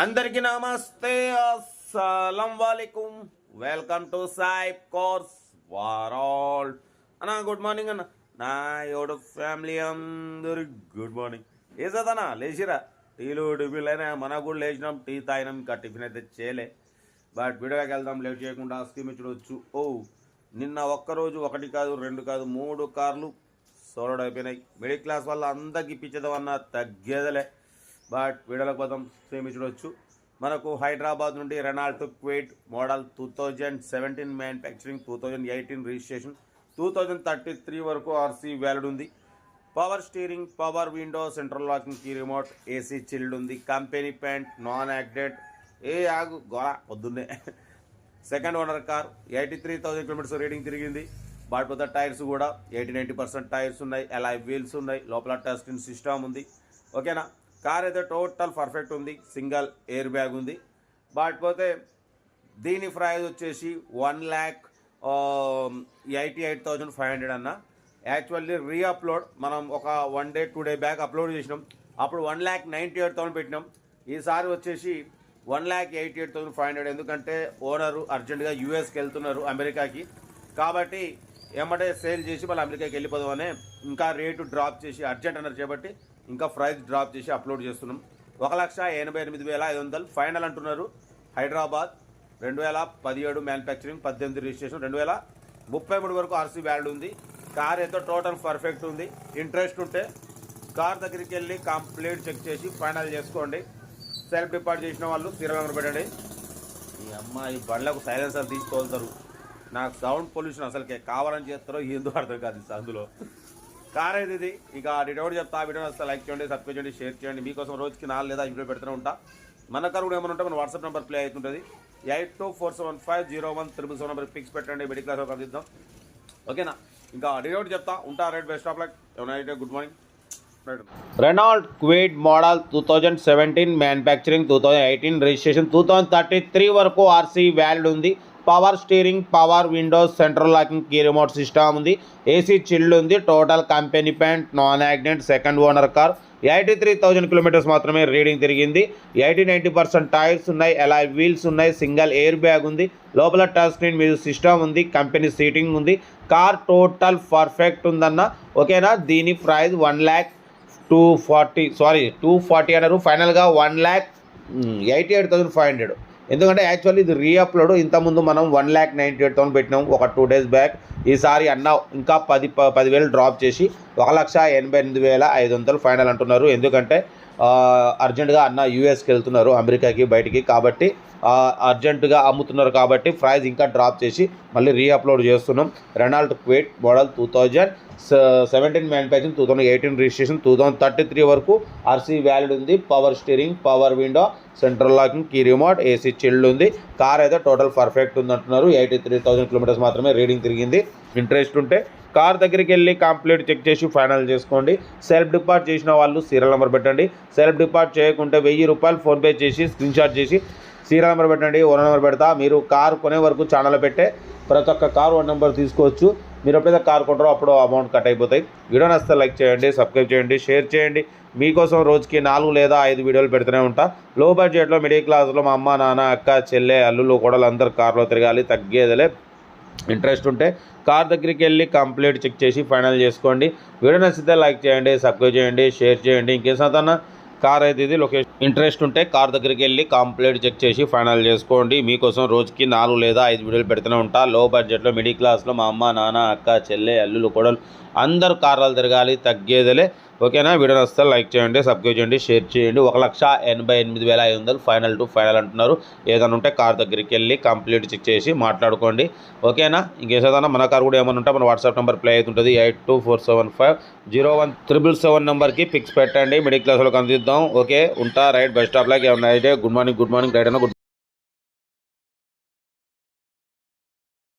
అందరికీ నమస్తే అస్సలం వాలేకుం వెల్కమ్ టు సాయిబ్ కోర్స్ వారాల్ అన్న గుడ్ మార్నింగ్ అన్న. నా ఎవడు ఫ్యామిలీ అందరు గుడ్ మార్నింగ్ ఏ లేచిరా? టీలు టిఫిన్లైనా మన కూడా లేచినాం టీ తాగినాం ఇంకా టిఫిన్ అయితే చేయలే. బట్ వీడియోకి వెళ్దాం లేట్ చేయకుండా స్కీమ్ ఇచ్చడవచ్చు ఓ నిన్న ఒక్కరోజు ఒకటి కాదు రెండు కాదు మూడు కార్లు సోలడ్ అయిపోయినాయి. మిడిల్ క్లాస్ వల్ల అందరికి ఇప్పించేదమన్నా తగ్గేదలే. బట్ వీడియోలకు పోదాం సేమ్ చూడొచ్చు. మనకు హైదరాబాద్ నుండి Renault Kwid model two thousand seventeen manufacturing two thousand eighteen registration two thousand thirty three వరకు ఆర్సీ వ్యాలిడ్ ఉంది. Power steering power window central locking key remote AC chilled ఉంది. Company paint non యాక్డెడ్ ఏ ఆగు గోళ పొద్దున్నే. Second owner car eighty three thousand kilometres reading తిరిగింది వాటి పెద్ద టైర్స్ కూడా ఎయిటీ నైంటీ పర్సెంట్ టైర్స్ ఉన్నాయి. ఎలా వీల్స్ ఉన్నాయి. లోపల టెస్టింగ్ సిస్టమ్ ఉంది. ఓకేనా కార్ అయితే టోటల్ పర్ఫెక్ట్ ఉంది సింగల్ ఎయిర్ బ్యాగ్ ఉంది. బట్ పోతే దీని ప్రైజ్ వచ్చేసి one lakh eighty eight thousand five hundred అన్న. యాక్చువల్లీ రీ అప్లోడ్ మనం ఒక one day two day back upload చేసినాం. అప్పుడు one lakh ninety eight thousand పెట్టినాం. ఈసారి వచ్చేసి one lakh eighty eight thousand five hundred. ఎందుకంటే ఓనరు అర్జెంటుగా యూఎస్కి వెళ్తున్నారు అమెరికాకి. కాబట్టి ఏమంటే సేల్ చేసి మళ్ళీ అమెరికాకి వెళ్ళిపోదామనే ఇంకా రేటు డ్రాప్ చేసి అర్జెంట్ అన్నారు చేపట్టి ఇంకా ప్రైస్ డ్రాప్ చేసి అప్లోడ్ చేస్తున్నాం. ఒక లక్ష ఎనభై ఎనిమిది వేల ఐదు వందలు ఫైనల్ అంటున్నారు. హైదరాబాద్ రెండు వేల పదిహేడు మ్యానుఫ్యాక్చరింగ్ పద్దెనిమిది రిజిస్ట్రేషన్ రెండు వేల ముప్పై మూడు వరకు ఆర్సీ వ్యాల్యూ ఉంది. కార్ ఎంతో టోటల్ పర్ఫెక్ట్ ఉంది. ఇంట్రెస్ట్ ఉంటే కార్ దగ్గరికి వెళ్ళి కంప్లీట్ చెక్ చేసి ఫైనల్ చేసుకోండి. సెల్ఫ్ డిపార్ట్ చేసిన వాళ్ళు సీరియల్ పెట్టండి. ఈ అమ్మాయి బండ్లకు సైలెన్సర్ తీసుకోగలుగుతారు నాకు సౌండ్ పొల్యూషన్ అసలుకే కావాలని చేస్తారో ఎందుకు అర్థం కాదు అందులో. కార్ అయితే ఇది? ఇక డిటౌట్ చెప్తా ఆ వీడియో వస్తే లైక్ చేయండి సబ్స్క్రైబ్ చేయండి షేర్ చేయండి. మీకోసం రోజుకి నాలుగు లేదా ఐదు వీడియో పెడుతూనే ఉంటా. మన కార్ కూడా ఏమైనా ఉంటే మన వాట్సాప్ నెంబర్ ప్లే అవుతుంటుంది. Eight two four seven five zero one triple seven number fix పెట్టండి మిడిల్ క్లాస్ అందిద్దాం. ఓకేనా? ఇంకా డిటౌట్ చెప్తా. ఉంటా రైట్ బెస్ట్ ఆఫ్ లక్ ఏమైనా good morning Renault Kwid model two thousand seventeen manufacturing two thousand eighteen registration two thousand thirty three వరకు RC valid ఉంది. Power steering power windows central locking key remote system ఉంది. AC chilled ఉంది. Total company paint non accident second owner car eighty three thousand kilometres మాత్రమే reading తిరిగింది. Eighty ninety percent tyres ఉన్నాయి. ఎలా wheels ఉన్నాయి. Single air bag ఉంది. లోపల touch screen మీద సిస్టమ్ ఉంది. కంపెనీ సీటింగ్ ఉంది. కార్ టోటల్ పర్ఫెక్ట్ ఉందన్న. ఓకేనా? దీని price one lakh two forty sorry two forty అన్నారు. ఫైనల్గా one lakh eighty eight thousand five hundred ఎందుకంటే యాక్చువల్లీ ఇది రీఅప్లోడ్ ఇంతకుముందు మనం one lakh ninety eight thousand పెట్టినాం. ఒక టూ డేస్ బ్యాక్ ఈసారి అన్న ఇంకా పది ప- పదివేలు డ్రాప్ చేసి ఒక లక్ష ఎనభై ఎనిమిది వేల ఐదు వందలు ఫైనల్ అంటున్నారు. ఎందుకంటే అర్జెంటుగా అన్న యూఎస్కి వెళ్తున్నారు. అమెరికాకి బయటికి. కాబట్టి అర్జెంటుగా అమ్ముతున్నారు కాబట్టి ప్రైస్ ఇంకా డ్రాప్ చేసి మళ్ళీ రీఅప్లోడ్ చేస్తున్నాం. Renault Kwid model two thousand seventeen manufacturing two thousand eighteen registration two thousand thirty three వరకు ఆర్సీ వ్యాలిడ్ ఉంది. Power steering power window central locking key remote AC chilled ఉంది. కార్ అయితే total perfect ఉంది అంటున్నారు eighty three thousand kilometres మాత్రమే reading తిరిగింది. Interest ఉంటే car దగ్గరికి వెళ్ళి కంప్లీట్ చెక్ చేసి ఫైనల్ చేసుకోండి. సెల్ఫ్ డిపార్ట్ చేసిన వాళ్ళు సీరియల్ నెంబర్ పెట్టండి. సెల్ఫ్ డిపార్ట్ చేయకుంటే వెయ్యి రూపాయలు ఫోన్పే చేసి స్క్రీన్షాట్ చేసి సీరియల్ నెంబర్ పెట్టండి ఓనర్ నెంబర్ పెడతా. మీరు కార్ కొనే వరకు ఛానల్ పెట్టే ప్రతి ఒక్క కారు ఓన్ నెంబర్ తీసుకోవచ్చు. మీరు ఎప్పుడైతే కార్ కొంటారో అప్పుడు అమౌంట్ కట్ అయిపోతాయి. వీడియో నచ్చితే లైక్ చేయండి సబ్స్క్రైబ్ చేయండి షేర్ చేయండి. మీకోసం రోజుకి నాలుగు లేదా ఐదు వీడియోలు పెడుతూనే ఉంటా. లో బడ్జెట్లో మిడిల్ క్లాస్లో మా అమ్మ నాన్న అక్క చెల్లె అల్లులు కూడా అందరు కారులో తిరగాలి. తగ్గేదలే ఇంట్రెస్ట్ ఉంటే కార్ దగ్గరికి వెళ్ళి కంప్లీట్ చెక్ చేసి ఫైనల్ చేసుకోండి. వీడియో నచ్చితే లైక్ చేయండి సబ్స్క్రైబ్ చేయండి షేర్ చేయండి. ఇంకేం సాధన కార్ అయితే ఇది. లొకేషన్ ఇంట్రెస్ట్ ఉంటే కార్ దగ్గరికి వెళ్ళి కంప్లీట్ చెక్ చేసి ఫైనల్ చేసుకోండి. మీకోసం రోజుకి నాలుగు లేదా ఐదు వీడియోలు పెడుతూనే ఉంటా. లో బడ్జెట్లో మిడిల్ క్లాస్లో మా అమ్మ నాన్న అక్క చెల్లె అల్లులు కొడలు అందరు కార్లు తిరగాలి తగ్గేదిలే. ఓకేనా? వీడియో నచ్చితే లైక్ చేయండి సబ్స్క్రైబ్ చేయండి షేర్ చేయండి. ఒక లక్ష ఎనభై ఎనిమిది వేల ఐదు వందలు ఫైనల్ టు ఫైనల్ అంటున్నారు. ఏదైనా ఉంటే కార్ దగ్గరికి వెళ్ళి కంప్లీట్ చెక్ చేసి మాట్లాడుకోండి. ఓకేనా? ఇంకేసేదన్నా మన కార్ కూడా ఏమైనా ఉంటే మన వాట్సాప్ నెంబర్ ప్లే అవుతుంటుంది. Eight two four seven five zero one triple seven నెంబర్కి పిక్స్ పెట్టండి. మిడిల్ క్లాస్లో అందిద్దాం. ఓకే? ఉంటా రైట్ బస్ స్టాప్ లాగా ఏమన్నా అయితే good morning good morning right అయినా గుడ్